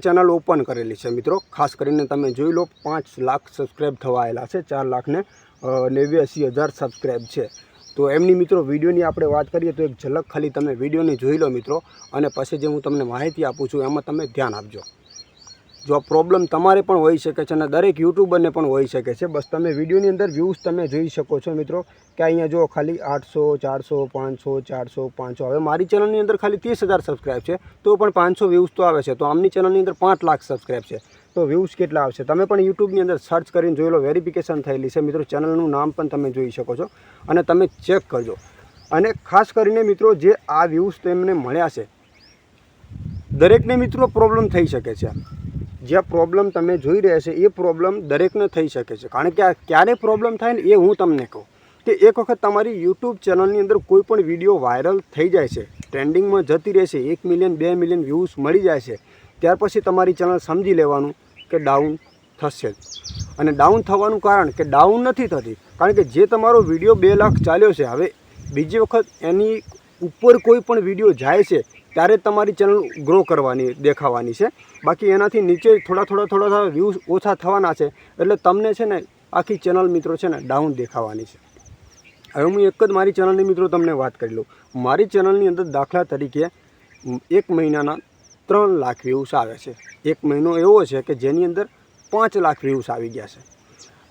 Channel open કરેલી છે મિત્રો. ખાસ કરીને તમે જોઈ લો, પાંચ લાખ સબસ્ક્રાઈબ થવા છે. ચાર લાખને નેવ્યાસી હજાર સબસ્ક્રાઈબ છે. તો એમની મિત્રો, વિડીયોની આપણે વાત કરીએ તો એક ઝલક ખાલી તમે વિડીયોની જોઈ લો મિત્રો. અને પછી જે હું તમને માહિતી આપું છું, એમાં તમે ધ્યાન આપજો. જો પ્રોબ્લેમ તમારે પણ હોઈ શકે છે અને દરેક યુટ્યુબરને પણ હોઈ શકે છે. બસ તમે વિડીયોની અંદર વ્યૂઝ તમે જોઈ શકો છો મિત્રો કે અહીંયા જો ખાલી આઠસો, ચારસો, પાંચસો ચારસો, પાંચસો. હવે મારી ચેનલની અંદર ખાલી ત્રીસ હજાર સબસ્ક્રાઈબ છે, તો પણ પાંચસો વ્યૂઝ તો આવે છે. તો આમની ચેનલની અંદર પાંચ લાખ સબસ્ક્રાઈબ છે. તો વ્યૂઝ કેટલા આવશે? તમે પણ યુટ્યુબની અંદર સર્ચ કરીને જોઈ લો. વેરિફિકેશન થયેલી છે મિત્રો. ચેનલનું નામ પણ તમે જોઈ શકો છો. અને તમે ચેક કરજો. અને ખાસ કરીને મિત્રો જે આ વ્યૂઝ તેમને મળ્યા છે, દરેકને મિત્રો પ્રોબ્લેમ થઈ શકે છે. જે પ્રોબ્લેમ તમે જોઈ રહ્યા છે, એ પ્રોબ્લેમ દરેકને થઈ શકે છે. કારણ કે આ ક્યારે પ્રોબ્લેમ થાય ને એ હું તમને કહું. કે એક વખત તમારી યુટ્યુબ ચેનલની અંદર કોઈ પણ વીડિયો વાયરલ થઈ જાય છે ટ્રેન્ડિંગમાં જતી રહેશે, એક મિલિયન બે મિલિયન વ્યૂઝ મળી જાય છે, ત્યાર પછી તમારી ચેનલ સમજી લેવાનું કે ડાઉન થશે. અને ડાઉન થવાનું કારણ કે ડાઉન નથી થતી, કારણ કે જે તમારો વીડિયો બે લાખ ચાલ્યો છે, હવે બીજી વખત એની ઉપર કોઈ પણ વીડિયો જાય છે ત્યારે તમારી ચેનલ ગ્રો કરવાની, દેખાવાની છે. બાકી એનાથી નીચે થોડા થોડા થોડા થોડા વ્યૂઝ ઓછા થવાના છે. એટલે તમને છે ને આખી ચેનલ મિત્રો છે ને ડાઉન દેખાવાની છે. હવે હું એક જ મારી ચેનલની મિત્રો તમને વાત કરી લઉં. મારી ચેનલની અંદર દાખલા તરીકે એક મહિનાના ત્રણ લાખ વ્યૂઝ આવે છે. એક મહિનો એવો છે કે જેની અંદર પાંચ લાખ વ્યૂઝ આવી ગયા છે.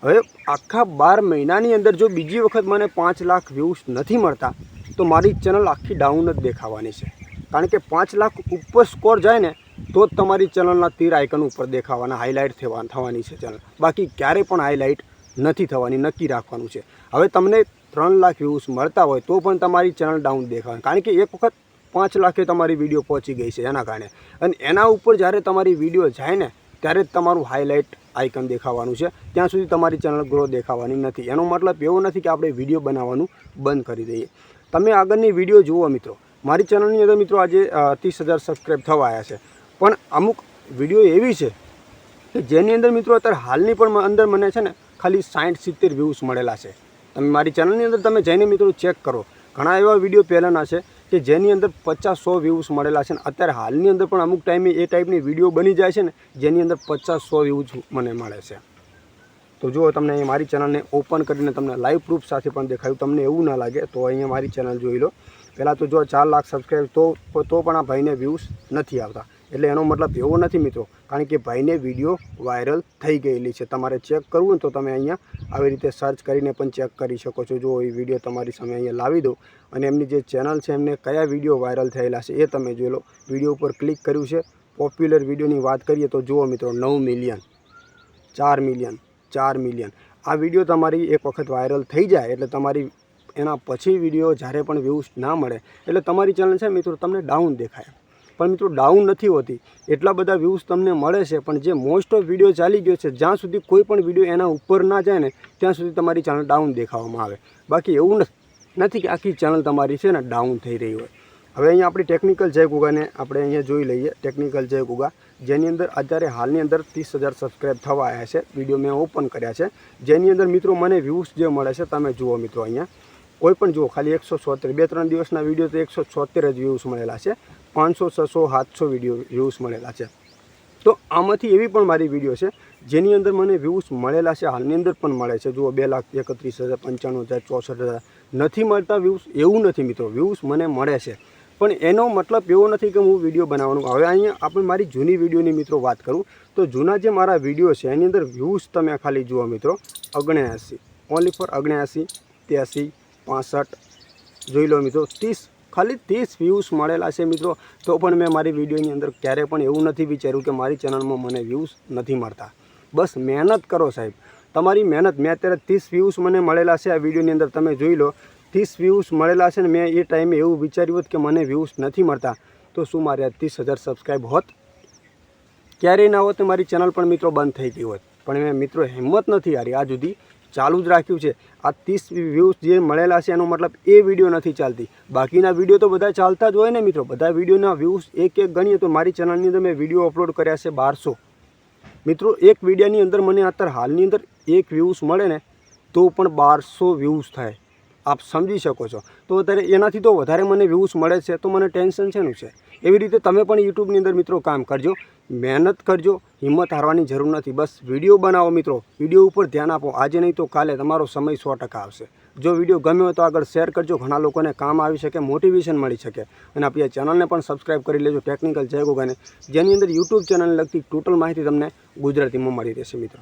હવે આખા બાર મહિનાની અંદર જો બીજી વખત મને પાંચ લાખ વ્યૂઝ નથી મળતા, તો મારી ચેનલ આખી ડાઉન જ દેખાવાની છે. કારણ કે પાંચ લાખ ઉપર સ્કોર જાય ને, તો જ તમારી ચેનલના તીર આઇકન ઉપર દેખાવાના હાઇલાઇટ થવા, થવાની છે ચેનલ બાકી ક્યારેય પણ હાઇલાઇટ નથી થવાની, નક્કી રાખવાનું છે. હવે તમને ત્રણ લાખ વ્યૂઝ મળતા હોય, તો પણ તમારી ચેનલ ડાઉન દેખાવાની. કારણ કે એક વખત પાંચ લાખે તમારી વીડિયો પહોંચી ગઈ છે એના કારણે. અને એના ઉપર જ્યારે તમારી વીડિયો જાય ને, ત્યારે જ તમારું હાઇલાઇટ આઇકન દેખાવાનું છે. ત્યાં સુધી તમારી ચેનલ ગ્રો દેખાવાની નથી. એનો મતલબ એવો નથી કે આપણે વીડિયો બનાવવાનું બંધ કરી દઈએ. તમે આગળની વીડિયો જુઓ મિત્રો. મારી ચેનલની અંદર મિત્રો આજે ત્રીસ હજાર સબસ્ક્રાઈબ થવા આવ્યા છે. પણ અમુક વીડિયો એવી છે કે જેની અંદર મિત્રો અત્યારે હાલની પણ અંદર મને છે ને ખાલી સાઠ સિત્તેર વ્યૂઝ મળેલા છે. તમે મારી ચેનલની અંદર તમે જઈને મિત્રો ચેક કરો. ઘણા એવા વીડિયો પહેલાંના છે કે જેની અંદર પચાસ સો વ્યૂઝ મળેલા છે ને અત્યારે હાલની અંદર પણ અમુક ટાઈમે એ ટાઈપની વીડિયો બની જાય છે ને જેની અંદર પચાસ સો વ્યૂઝ મને મળે છે. તો જો તમને અહીંયા મારી ચેનલને ઓપન કરીને તમને લાઈવ પ્રૂફ સાથે પણ દેખાયું. તમને એવું ના લાગે તો અહીંયા મારી ચેનલ જોઈ લો. પહેલાં તો જો ચાર લાખ સબસ્ક્રાઈબ તો તો પણ આ ભાઈને વ્યૂઝ નથી આવતા. એટલે એનો મતલબ એવો નથી મિત્રો, કારણ કે ભાઈને વીડિયો વાયરલ થઈ ગયેલી છે. તમારે ચેક કરવું ને તો તમે અહીંયા આવી રીતે સર્ચ કરીને પણ ચેક કરી શકો છો. જો એ વીડિયો તમારી સામે અહીંયા લાવી દો અને એમની જે ચેનલ છે, એમને કયા વીડિયો વાયરલ થયેલા છે એ તમે જોઈ લો. વીડિયો ઉપર ક્લિક કર્યું છે. પોપ્યુલર વિડીયોની વાત કરીએ તો જુઓ મિત્રો, નવ મિલિયન ચાર મિલિયન ચાર મિલિયન આ વીડિયો તમારી એક વખત વાયરલ થઈ જાય એટલે તમારી એના પછી વીડિયો જ્યારે પણ વ્યૂઝ ના મળે, એટલે તમારી ચેનલ છે મિત્રો તમને ડાઉન દેખાય. પણ મિત્રો ડાઉન નથી હોતી. એટલા બધા વ્યૂઝ તમને મળે છે, પણ જે મોસ્ટ ઓફ વીડિયો ચાલી ગયો છે, જ્યાં સુધી કોઈ પણ વીડિયો એના ઉપર ના જાય ને, ત્યાં સુધી તમારી ચેનલ ડાઉન દેખાવામાં આવે. બાકી એવું નથી કે આખી ચેનલ તમારી છે ને ડાઉન થઈ રહી હોય. હવે અહીંયા આપણી ટેકનિકલ જય ગુગાને આપણે અહીંયા જોઈ લઈએ ટેકનિકલ જય ગુગા, જેની અંદર અત્યારે હાલની અંદર ત્રીસ હજાર સબસ્ક્રાઈબ થવા આવ્યા છે. વીડિયો મેં ઓપન કર્યા છે. જેની અંદર મિત્રો મને વ્યૂઝ જે મળે છે, તમે જુઓ મિત્રો અહીંયા. કોઈ પણ જુઓ, ખાલી એકસો છોતેર. બે, ત્રણ દિવસના વીડિયો તો એકસો છોતેર જ વ્યૂઝ મળેલા છે. પાંચસો, છસો, સાતસો વીડિયો વ્યૂઝ મળેલા છે. તો આમાંથી એવી પણ મારી વીડિયો છે, જેની અંદર મને વ્યૂઝ મળેલા છે, હાલની અંદર પણ મળે છે. જુઓ, બે લાખ એકત્રીસ હજાર, પંચાણું હજાર, ચોસઠ હજાર. નથી મળતા વ્યૂઝ એવું નથી મિત્રો. વ્યૂઝ મને મળે છે. પણ એનો મતલબ એવો નથી કે હું વીડિયો બનાવવાનું. હવે અહીંયા આપણે મારી જૂની વિડીયોની મિત્રો વાત કરું. તો જૂના જે મારા વીડિયો છે, એની અંદર વ્યૂઝ તમે ખાલી જુઓ મિત્રો. અગણ્યાસી ઓનલી ફોર અગણ્યાસી ત્યાસી પાસઠ. જોઈ લો મિત્રો, ત્રીસ, ખાલી ત્રીસ વ્યૂઝ મળેલા છે મિત્રો. તો પણ મેં મારી વિડીયોની અંદર ક્યારે પણ એવું નથી વિચાર્યું કે મારી ચેનલમાં મને વ્યૂઝ નથી મળતા. બસ મહેનત કરો સાહેબ. તમારી મહેનત, મેં અત્યારે ત્રીસ વ્યૂઝ મને મળેલા છે આ વિડીયોની અંદર. તમે જોઈ લો, ત્રીસ વ્યૂઝ મળેલા છે ને મેં એ ટાઈમે એવું વિચાર્યું હોત કે મને વ્યૂઝ નથી મળતા. તો શું મારે ત્રીસ હજાર સબસ્ક્રાઈબ હોત? ક્યારેય ના હોત મારી ચેનલ પણ મિત્રો બંધ થઈ ગઈ હોત. પણ મેં મિત્રો હિંમત નથી હારી. આ સુધી ચાલુ જ રાખ્યું છે. આ ત્રીસ વ્યૂઝ જે મળેલા છે, એનો મતલબ એ વીડિયો નથી ચાલતી. બાકીના વીડિયો તો બધા ચાલતા જ હોય ને મિત્રો. બધા વિડીયોના વ્યૂઝ એક એક ગણીએ તો મારી ચેનલની અંદર મેં વીડિયો અપલોડ કર્યા છે બારસો. મિત્રો, એક વિડીયાની અંદર મને અત્યારે હાલની અંદર એક વ્યૂઝ મળે ને, તો પણ બારસો વ્યૂઝ થાય. આપ સમજી શકો છો. તો અત્યારે એનાથી તો વધારે મને વ્યૂઝ મળે છે, તો મને ટેન્શન શેનું છે? એવી રીતે તમે પણ યુટ્યુબની અંદર મિત્રો કામ કરજો. મહેનત કરજો, હિંમત હારવાની જરૂર નથી. બસ વીડિયો બનાવો મિત્રો. વીડિયો ઉપર ધ્યાન આપો. આજે નહીં તો કાલે તમારો સમય સો ટકા આવશે. જો વીડિયો ગમ્યો હોય તો આગળ શેર કરજો. ઘણા લોકોને કામ આવી શકે, મોટિવેશન મળી શકે. અને આપણી ચેનલને પણ સબસ્ક્રાઈબ કરી લેજો ટેકનિકલ જય ગોગાને જેની અંદર યુટ્યુબ ચેનલને લગતી ટોટલ માહિતી તમને ગુજરાતીમાં મળી રહેશે મિત્રો.